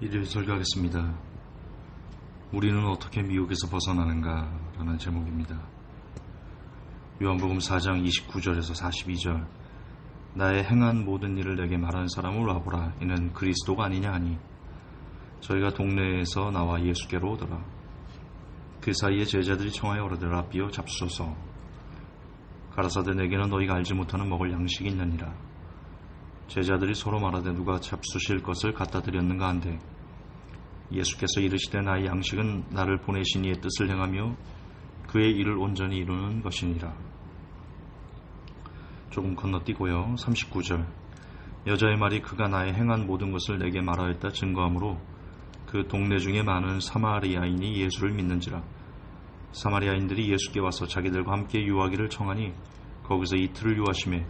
일일 설교하겠습니다. 우리는 어떻게 미혹에서 벗어나는가? 라는 제목입니다. 요한복음 4장 29절에서 42절 나의 행한 모든 일을 내게 말하는 사람을 와보라 이는 그리스도가 아니냐 하니 저희가 동네에서 나와 예수께로 오더라. 그 사이에 제자들이 청하여 오르되 라비어 잡수소서 가라사대 내게는 너희가 알지 못하는 먹을 양식이 있느니라. 제자들이 서로 말하되 누가 잡수실 것을 갖다 드렸는가 한데 예수께서 이르시되 나의 양식은 나를 보내신 이의 뜻을 행하며 그의 일을 온전히 이루는 것이니라. 조금 건너뛰고요. 39절 여자의 말이 그가 나의 행한 모든 것을 내게 말하였다 증거하므로 그 동네 중에 많은 사마리아인이 예수를 믿는지라. 사마리아인들이 예수께 와서 자기들과 함께 유하기를 청하니 거기서 이틀을 유하심에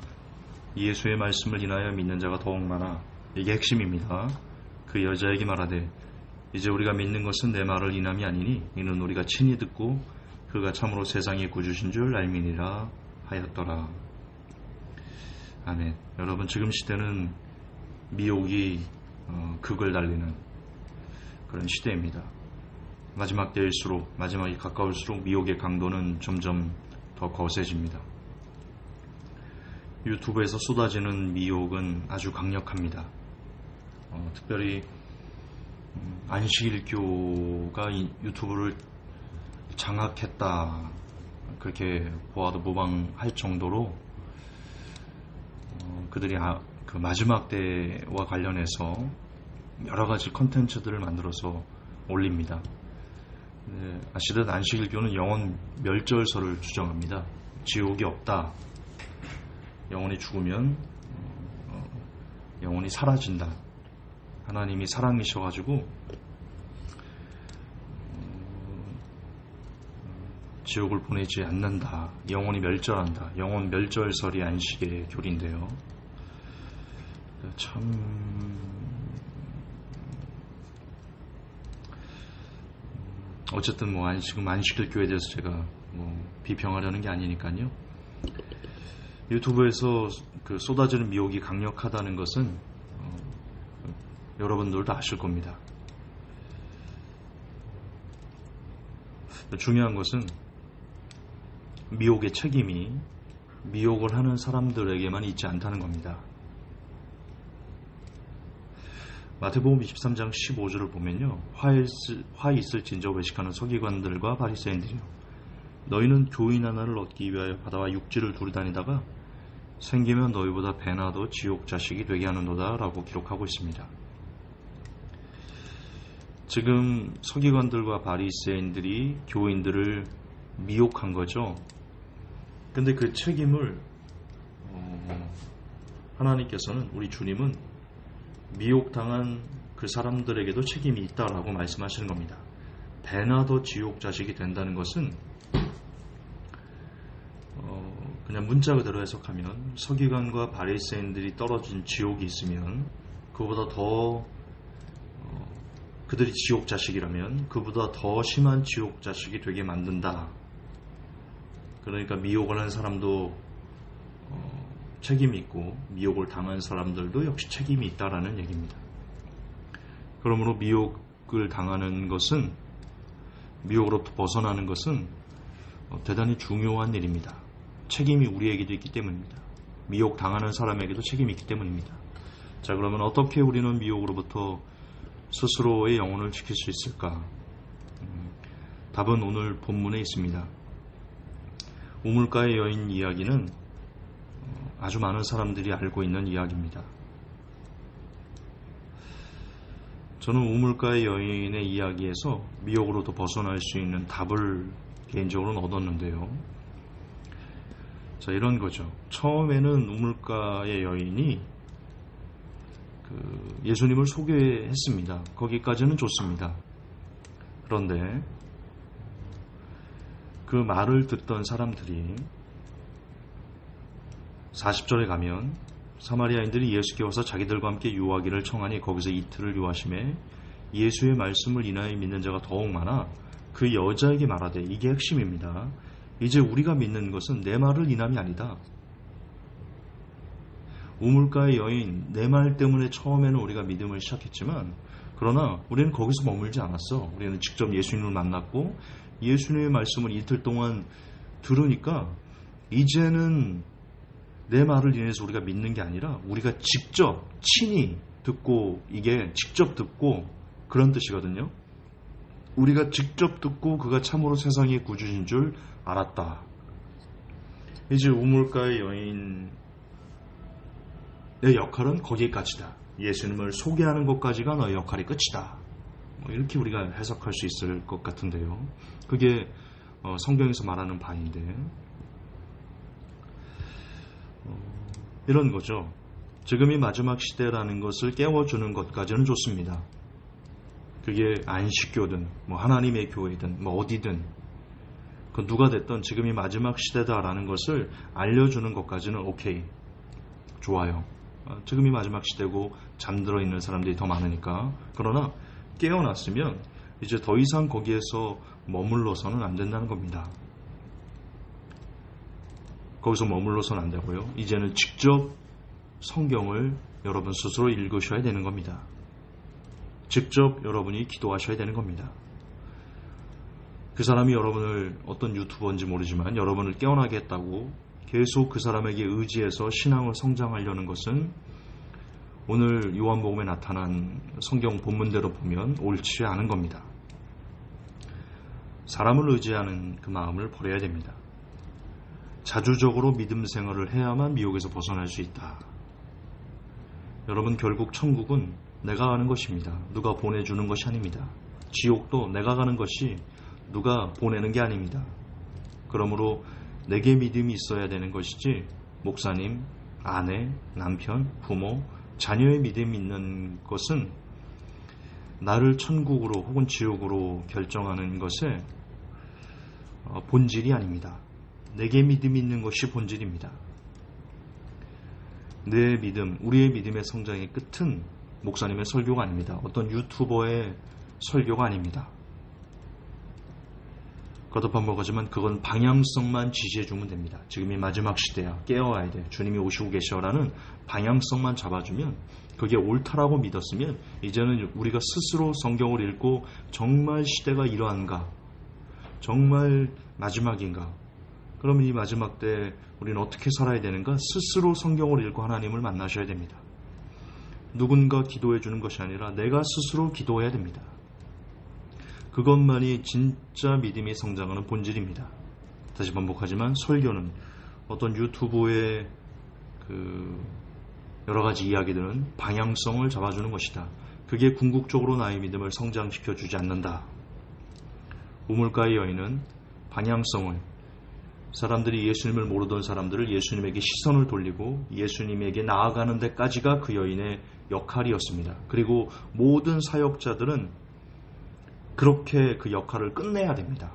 예수의 말씀을 인하여 믿는 자가 더욱 많아 이게 핵심입니다. 그 여자에게 말하되 이제 우리가 믿는 것은 내 말을 인함이 아니니 이는 우리가 친히 듣고 그가 참으로 세상에 구주신 줄 알미니라 하였더라. 아멘. 여러분 지금 시대는 미혹이 어, 극을 달리는 그런 시대입니다. 마지막 때일수록 마지막이 가까울수록 미혹의 강도는 점점 더 거세집니다. 유튜브에서 쏟아지는 미혹은 아주 강력합니다. 어, 특별히 음, 안식일교가 유튜브를 장악했다 그렇게 보아도 무방할 정도로 어, 그들이 아, 그 마지막 때와 관련해서 여러 가지 컨텐츠들을 만들어서 올립니다. 네, 아시듯 안식일교는 영원 멸절설을 주장합니다. 지옥이 없다. 영혼이 죽으면 어, 영혼이 사라진다. 하나님이 사랑이셔가지고 어, 지옥을 보내지 않는다. 영혼이 멸절한다. 영혼 멸절설이 안식의 교리인데요. 참 어쨌든 뭐 지금 안식일 교회에 대해서 제가 뭐 비평하려는 게 아니니까요. 유튜브에서 그 쏟아지는 미혹이 강력하다는 것은 어, 여러분들도 아실 겁니다. 중요한 것은 미혹의 책임이 미혹을 하는 사람들에게만 있지 않다는 겁니다. 마태복음 23장 15절을 보면요. 화 있을, 화 있을 진저 외식하는 서기관들과 바리새인들이요. 너희는 교인 하나를 얻기 위하여 바다와 육지를 두루 다니다가 생기면 너희보다 배나 도 지옥 자식이 되게 하는도다 라고 기록하고 있습니다. 지금 서기관들과 바리새인들이 교인들을 미혹한 거죠. 근데 그 책임을 어, 하나님께서는 우리 주님은 미혹당한 그 사람들에게도 책임이 있다라고 말씀하시는 겁니다. 배나 도 지옥 자식이 된다는 것은 어, 그냥 문자 그대로 해석하면 서기관과 바리새인들이 떨어진 지옥이 있으면 그보다 더 어, 그들이 지옥 자식이라면 그보다 더 심한 지옥 자식이 되게 만든다. 그러니까 미혹을 한 사람도 어, 책임이 있고 미혹을 당한 사람들도 역시 책임이 있다라는 얘기입니다. 그러므로 미혹을 당하는 것은 미혹으로부터 벗어나는 것은 어, 대단히 중요한 일입니다. 책임이 우리에게도 있기 때문입니다. 미혹 당하는 사람에게도 책임이 있기 때문입니다. 자, 그러면 어떻게 우리는 미혹으로부터 스스로의 영혼을 지킬 수 있을까? 음, 답은 오늘 본문에 있습니다. 우물가의 여인 이야기는 어, 아주 많은 사람들이 알고 있는 이야기입니다. 저는 우물가의 여인의 이야기에서 미혹으로도 벗어날 수 있는 답을 개인적으로는 얻었는데요. 자, 이런 거죠. 처음에는 우물가의 여인이 그 예수님을 소개했습니다. 거기까지는 좋습니다. 그런데 그 말을 듣던 사람들이 40절에 가면 사마리아인들이 예수께 와서 자기들과 함께 유하기를 청하니 거기서 이틀을 유하심에 예수의 말씀을 인하여 믿는 자가 더욱 많아 그 여자에게 말하되 이게 핵심입니다. 이제 우리가 믿는 것은 내 말을 인함이 아니다. 우물가의 여인 내 말 때문에 처음에는 우리가 믿음을 시작했지만 그러나 우리는 거기서 머물지 않았어. 우리는 직접 예수님을 만났고 예수님의 말씀을 이틀 동안 들으니까 이제는 내 말을 인해서 우리가 믿는 게 아니라 우리가 직접 친히 듣고 이게 직접 듣고 그런 뜻이거든요. 우리가 직접 듣고 그가 참으로 세상의 구주인 줄 알았다. 이제 우물가의 여인의 역할은 거기까지다. 예수님을 소개하는 것까지가 너의 역할이 끝이다. 뭐 이렇게 우리가 해석할 수 있을 것 같은데요. 그게 어, 성경에서 말하는 바인데 어, 이런 거죠. 지금이 마지막 시대라는 것을 깨워주는 것까지는 좋습니다. 그게 안식교든 뭐 하나님의 교회든 뭐 어디든 그 누가 됐든 지금이 마지막 시대다라는 것을 알려주는 것까지는 오케이 좋아요. 어, 지금이 마지막 시대고 잠들어 있는 사람들이 더 많으니까 그러나 깨어났으면 이제 더 이상 거기에서 머물러서는 안 된다는 겁니다. 거기서 머물러서는 안 되고요. 이제는 직접 성경을 여러분 스스로 읽으셔야 되는 겁니다. 직접 여러분이 기도하셔야 되는 겁니다. 그 사람이 여러분을 어떤 유튜버인지 모르지만 여러분을 깨어나게 했다고 계속 그 사람에게 의지해서 신앙을 성장하려는 것은 오늘 요한복음에 나타난 성경 본문대로 보면 옳지 않은 겁니다. 사람을 의지하는 그 마음을 버려야 됩니다. 자주적으로 믿음 생활을 해야만 미혹에서 벗어날 수 있다. 여러분 결국 천국은 내가 가는 것입니다. 누가 보내주는 것이 아닙니다. 지옥도 내가 가는 것이 누가 보내는 게 아닙니다. 그러므로 내게 믿음이 있어야 되는 것이지 목사님, 아내, 남편, 부모, 자녀의 믿음이 있는 것은 나를 천국으로 혹은 지옥으로 결정하는 것의 어, 본질이 아닙니다. 내게 믿음이 있는 것이 본질입니다. 내 믿음, 우리의 믿음의 성장의 끝은 목사님의 설교가 아닙니다. 어떤 유튜버의 설교가 아닙니다. 거듭 반복하지만 그건 방향성만 지시해주면 됩니다. 지금이 마지막 시대야. 깨어와야 돼. 주님이 오시고 계셔라는 방향성만 잡아주면 그게 옳다라고 믿었으면 이제는 우리가 스스로 성경을 읽고 정말 시대가 이러한가? 정말 마지막인가? 그러면 이 마지막 때 우리는 어떻게 살아야 되는가? 스스로 성경을 읽고 하나님을 만나셔야 됩니다. 누군가 기도해 주는 것이 아니라 내가 스스로 기도해야 됩니다. 그것만이 진짜 믿음이 성장하는 본질입니다. 다시 반복하지만 설교는 어떤 유튜브의 그 여러 가지 이야기들은 방향성을 잡아주는 것이다. 그게 궁극적으로 나의 믿음을 성장시켜 주지 않는다. 우물가의 여인은 방향성을 사람들이 예수님을 모르던 사람들을 예수님에게 시선을 돌리고 예수님에게 나아가는 데까지가 그 여인의 역할이었습니다. 그리고 모든 사역자들은 그렇게 그 역할을 끝내야 됩니다.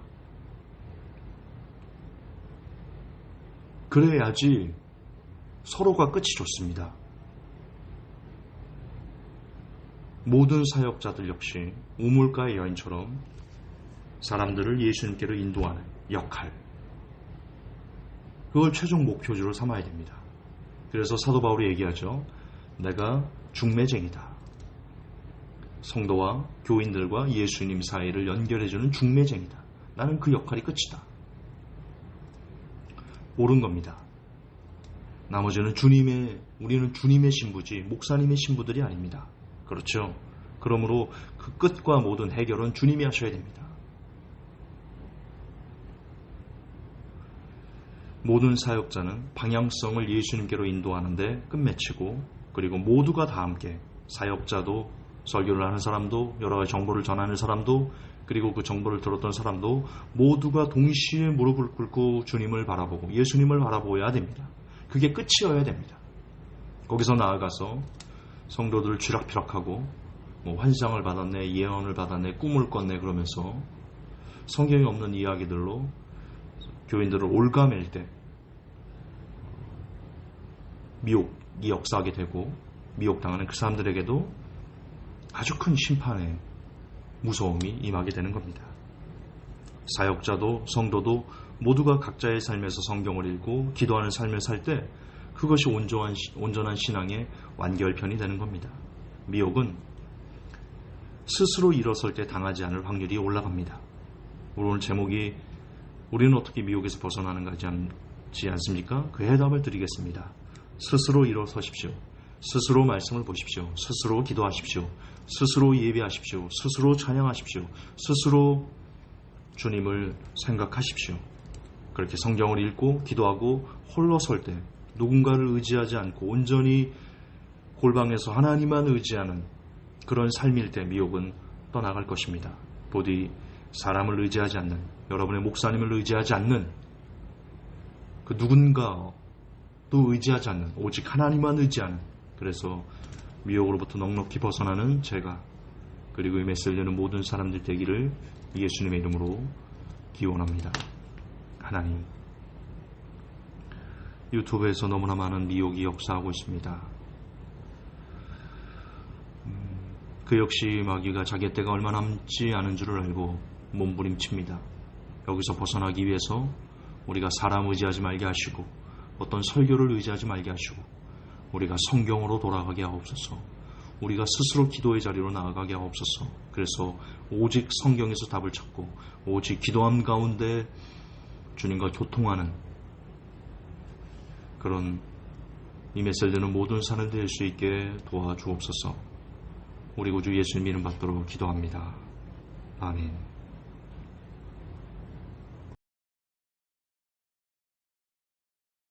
그래야지 서로가 끝이 좋습니다. 모든 사역자들 역시 우물가의 여인처럼 사람들을 예수님께로 인도하는 역할. 그걸 최종 목표주로 삼아야 됩니다. 그래서 사도 바울이 얘기하죠. 내가 중매쟁이다. 성도와 교인들과 예수님 사이를 연결해주는 중매쟁이다. 나는 그 역할이 끝이다. 옳은 겁니다. 나머지는 주님의, 우리는 주님의 신부지, 목사님의 신부들이 아닙니다. 그렇죠? 그러므로 그 끝과 모든 해결은 주님이 하셔야 됩니다. 모든 사역자는 방향성을 예수님께로 인도하는데 끝맺히고 그리고 모두가 다 함께 사역자도 설교를 하는 사람도 여러 가지 정보를 전하는 사람도 그리고 그 정보를 들었던 사람도 모두가 동시에 무릎을 꿇고 주님을 바라보고 예수님을 바라보아야 됩니다. 그게 끝이어야 됩니다. 거기서 나아가서 성도들 쥐락펴락하고 뭐 환상을 받았네, 예언을 받았네, 꿈을 꿨네 그러면서 성경이 없는 이야기들로 교인들을 올가맬 때 미혹이 역사하게 되고 미혹당하는 그 사람들에게도 아주 큰 심판의 무서움이 임하게 되는 겁니다. 사역자도 성도도 모두가 각자의 삶에서 성경을 읽고 기도하는 삶을 살 때 그것이 온전한, 시- 온전한 신앙의 완결편이 되는 겁니다. 미혹은 스스로 일어설 때 당하지 않을 확률이 올라갑니다. 오늘 제목이 우리는 어떻게 미혹에서 벗어나는가 하지 않습니까? 그 해답을 드리겠습니다. 스스로 일어서십시오. 스스로 말씀을 보십시오. 스스로 기도하십시오. 스스로 예배하십시오. 스스로 찬양하십시오. 스스로 주님을 생각하십시오. 그렇게 성경을 읽고 기도하고 홀로 설 때 누군가를 의지하지 않고 온전히 골방에서 하나님만 의지하는 그런 삶일 때 미혹은 떠나갈 것입니다. 부디 사람을 의지하지 않는 여러분의 목사님을 의지하지 않는 그 누군가도 의지하지 않는 오직 하나님만 의지하는 그래서 미혹으로부터 넉넉히 벗어나는 제가 그리고 이 메시지는 모든 사람들 되기를 예수님의 이름으로 기원합니다. 하나님 유튜브에서 너무나 많은 미혹이 역사하고 있습니다. 음, 그 역시 마귀가 자기 때가 얼마 남지 않은 줄을 알고 몸부림칩니다. 여기서 벗어나기 위해서 우리가 사람 의지하지 말게 하시고 어떤 설교를 의지하지 말게 하시고 우리가 성경으로 돌아가게 하옵소서. 우리가 스스로 기도의 자리로 나아가게 하옵소서. 그래서 오직 성경에서 답을 찾고 오직 기도함 가운데 주님과 교통하는 그런 이 메시지는 모든 사람들 될수 있게 도와주옵소서. 우리 구주 예수님 이름 받도록 기도합니다. 아멘.